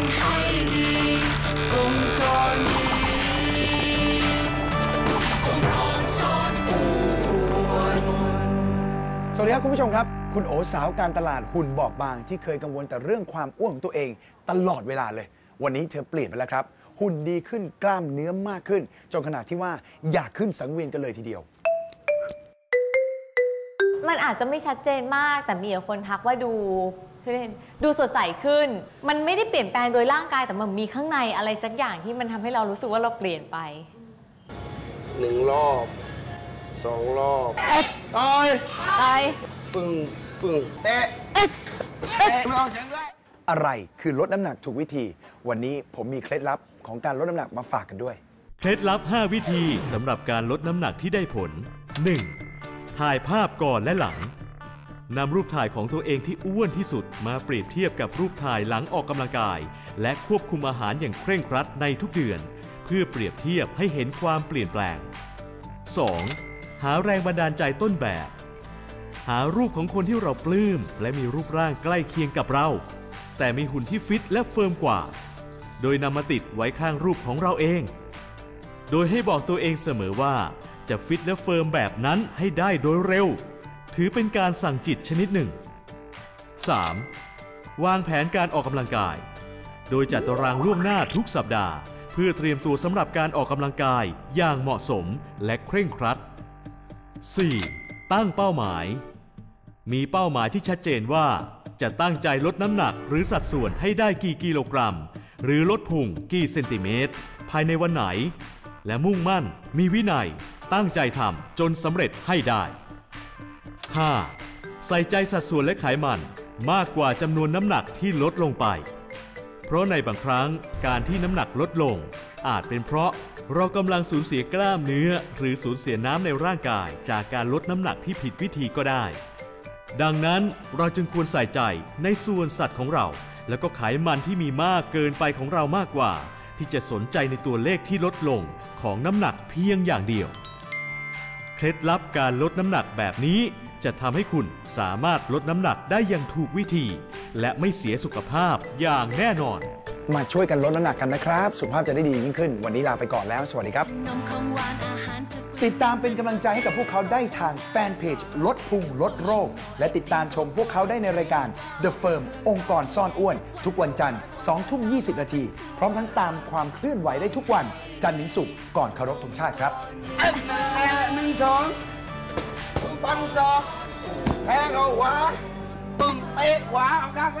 สวัสดีครับคุณผู้ชมครับ คุณโอสาวการตลาดหุ่นบอบบาง ที่เคยกังวลแต่เรื่องความอ้วนของตัวเองตลอดเวลาเลย วันนี้เธอเปลี่ยนไปแล้วครับ หุ่นดีขึ้นกล้ามเนื้อมากขึ้น จนขนาดที่ว่าอยากขึ้นสังเวียนกันเลยทีเดียว มันอาจจะไม่ชัดเจนมาก แต่มีแต่คนทักว่าดูคือเล่นดูสดใสขึ้น มันไม่ได้เปลี่ยนแปลงโดยร่างกายแต่มันมีข้างในอะไรสักอย่างที่มันทำให้เรารู้สึกว่าเราเปลี่ยนไปหนึ่งรอบสองรอบตายไปปึ้งปึ้งแตะอะไรคือลดน้ำหนักถูกวิธี วันนี้ผมมีเคล็ดลับของการลดน้ำหนักมาฝากกันด้วย เคล็ดลับ 5 วิธีสำหรับการลดน้ำหนักที่ได้ผล 1. ถ่ายภาพก่อนและหลังนำรูปถ่ายของตัวเองที่อ้วนที่สุดมาเปรียบเทียบกับรูปถ่ายหลังออกกำลังกาย และควบคุมอาหารอย่างเคร่งครัดในทุกเดือน เพื่อเปรียบเทียบให้เห็นความเปลี่ยนแปลง 2. หาแรงบันดาลใจต้นแบบ หารูปของคนที่เราปลื้ม และมีรูปร่างใกล้เคียงกับเรา แต่มีหุ่นที่ฟิตและเฟิร์มกว่า โดยนำมาติดไว้ข้างรูปของเราเอง โดยให้บอกตัวเองเสมอว่า จะฟิตและเฟิร์มแบบนั้นให้ได้โดยเร็ว ถือเป็นการสั่งจิตชนิดหนึ่ง 3. วางแผนการออกกำลังกาย โดยจัดตารางล่วงหน้าทุกสัปดาห์ เพื่อเตรียมตัวสำหรับการออกกำลังกายอย่างเหมาะสมและเคร่งครัด 4. ตั้งเป้าหมาย มีเป้าหมายที่ชัดเจนว่า จะตั้งใจลดน้ำหนักหรือสัดส่วนให้ได้กี่กิโลกรัม หรือลดพุงกี่เซนติเมตร ภายในวันไหน และมุ่งมั่นมีวินัย ตั้งใจทำจนสำเร็จให้ได้ 5. ใส่ใจสัดส่วนและไขมันมากกว่าจำนวนน้ำหนักที่ลดลงไป เพราะในบางครั้งการที่น้ำหนักลดลง อาจเป็นเพราะเรากำลังสูญเสียกล้ามเนื้อ หรือสูญเสียน้ำในร่างกายจากการลดน้ำหนักที่ผิดวิธีก็ได้ ดังนั้นเราจึงควรใส่ใจในส่วนสัตว์ของเรา แล้วก็ไขมันที่มีมากเกินไปของเรามากกว่า ที่จะสนใจในตัวเลขที่ลดลงของน้ำหนักเพียงอย่างเดียว เคล็ดลับการลดน้ำหนักแบบนี้จะทำให้คุณสามารถลดน้ำหนักได้อย่างถูกวิธี และไม่เสียสุขภาพอย่างแน่นอน มาช่วยกันลดน้ำหนักกันนะครับ สุขภาพจะได้ดียิ่งขึ้น วันนี้ลาไปก่อนแล้ว สวัสดีครับ ติดตามเป็นกำลังใจให้กับพวกเขาได้ทางแฟนเพจลดพุงลดโรค และติดตามชมพวกเขาได้ในรายการ The Firm องค์กรซ่อนอ้วน ทุกวันจันทร์2ทุ่ม20 นาที พร้อมทั้งตามความเคลื่อนไหวได้ทุกวัน จันทร์ถึงศุกร์ก่อนเคารพธงชาติครับหนึ่งสองปึ้งฟันศอกแทงเอาขวาปึ้งเตะขวาเอาข้างไป